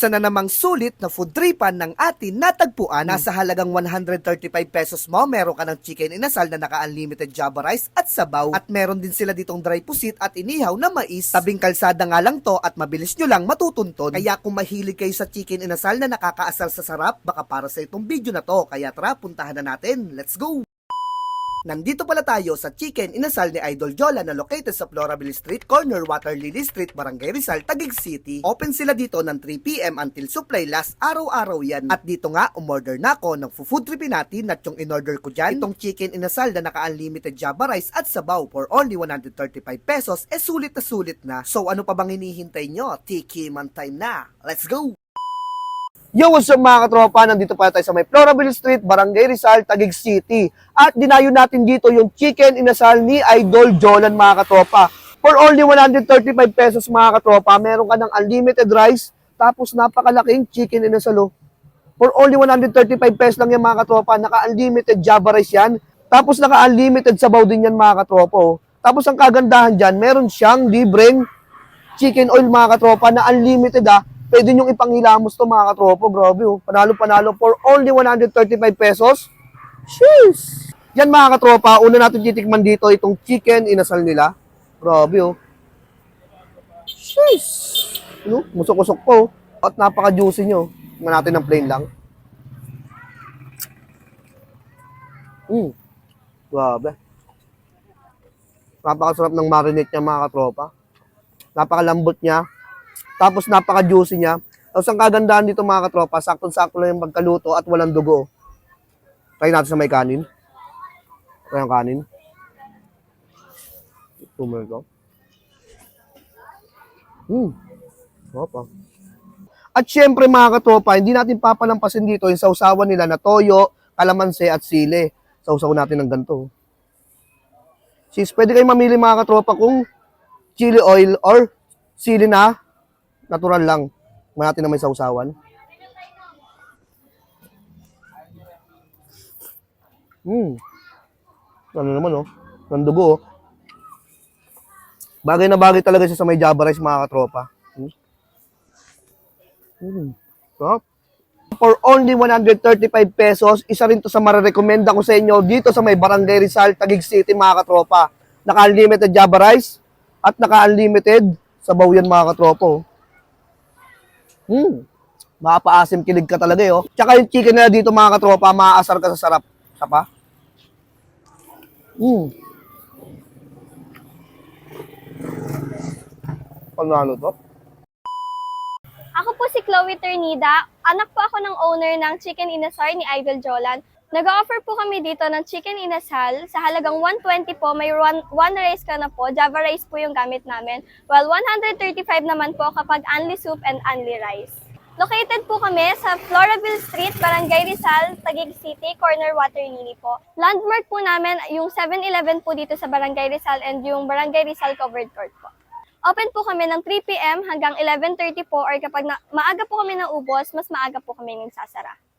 Isa na namang sulit na food tripan ng atin natagpuan. Nasa halagang 135 pesos mo, meron ka ng chicken inasal na naka-unlimited java rice at sabaw. At meron din sila ditong dry pusit at inihaw na mais. Tabing kalsada nga lang to at mabilis nyo lang matutunton. Kaya kung mahilig kayo sa chicken inasal na nakakaasar sa sarap, baka para sa itong video na to. Kaya tara, puntahan na natin. Let's go! Nandito pala tayo sa Chicken Inasal ni Idol Jola na located sa Floraville Street, corner Water Lily Street, Barangay Rizal, Taguig City. Open sila dito ng 3pm until supply last araw-araw yan. At dito nga, umorder na ako ng food tripin natin at yung in-order ko dyan, itong Chicken Inasal na naka-unlimited java rice at sabaw for only 135 pesos, eh sulit na sulit na. So ano pa bang hinihintay nyo? Tiki man time na. Let's go! Yo, what's up mga katropa? Nandito pala tayo sa may Floraville Street, Barangay Rizal, Taguig City. At dinayo natin dito yung chicken inasal ni Idol Jolan mga katropa. For only 135 pesos mga katropa, meron ka ng unlimited rice, tapos napakalaking chicken inasal oh. For only 135 pesos lang yan mga katropa, naka-unlimited java rice yan. Tapos naka-unlimited sabaw din yan mga katropa oh. Tapos ang kagandahan dyan, meron siyang libreng chicken oil mga katropa na unlimited ah. Pwede nyo ipanghilamos to mga katropa. Grabe oh. Panalo-panalo for only 135 pesos. Sheesh! Yan mga katropa, una natin titikman dito itong chicken inasal nila. Grabe oh. Sheesh! Ano? Musok-usok po. oh. At napaka-juicy nyo. Tingnan natin ng plain lang. Mm. Grabe. Napakasarap ng marinate niya mga katropa. Napakalambot niya. Tapos napaka-juicy niya. Tapos ang kagandahan dito mga katropa, saktong-sakto lang yung pagkaluto at walang dugo. Try natin sa may kanin. Try ang kanin. Tumal ko. Hmm. Opa. At syempre mga katropa, hindi natin papalampasin dito yung sausawan nila na toyo, kalamansi at sili. Sausaw natin ng ganito. Sis, pwede kayo mamili mga katropa kung chili oil or sili na natural lang. Natin na may sausawan. Hmm. Ano naman oh. Nandugo oh. Bagay na bagay talaga siya sa may java rice mga katropa. Hmm. Hmm. Sarap. For only 135 pesos, isa rin to sa marirekomenda ko sa inyo dito sa may Barangay Rizal, Taguig City mga katropa. Naka-unlimited java rice at naka-unlimited sabaw yan mga katropa. Hmm. Mapaasim kilig ka talaga eh, oh. Tsaka yung chicken nila dito mga katropa, maaasar ka sa sarap. Isa pa? Hmm. Panalo to? Ako po si Chloe Ternida. Anak po ako ng owner ng Chicken Inasal ni Idol Jolan. Nag-offer po kami dito ng Chicken Inasal sa halagang 120 po. May one, one rice ka na po. Java rice po yung gamit namin. While 135 naman po kapag only soup and only rice. Located po kami sa Floraville Street, Barangay Rizal, Taguig City, corner Water Lily po. Landmark po namin yung 7-Eleven po dito sa Barangay Rizal and yung Barangay Rizal Covered Court po. Open po kami ng 3 p.m. hanggang 11.30 po or kapag na, maaga po kami ng ubos, mas maaga po kami nagsasara.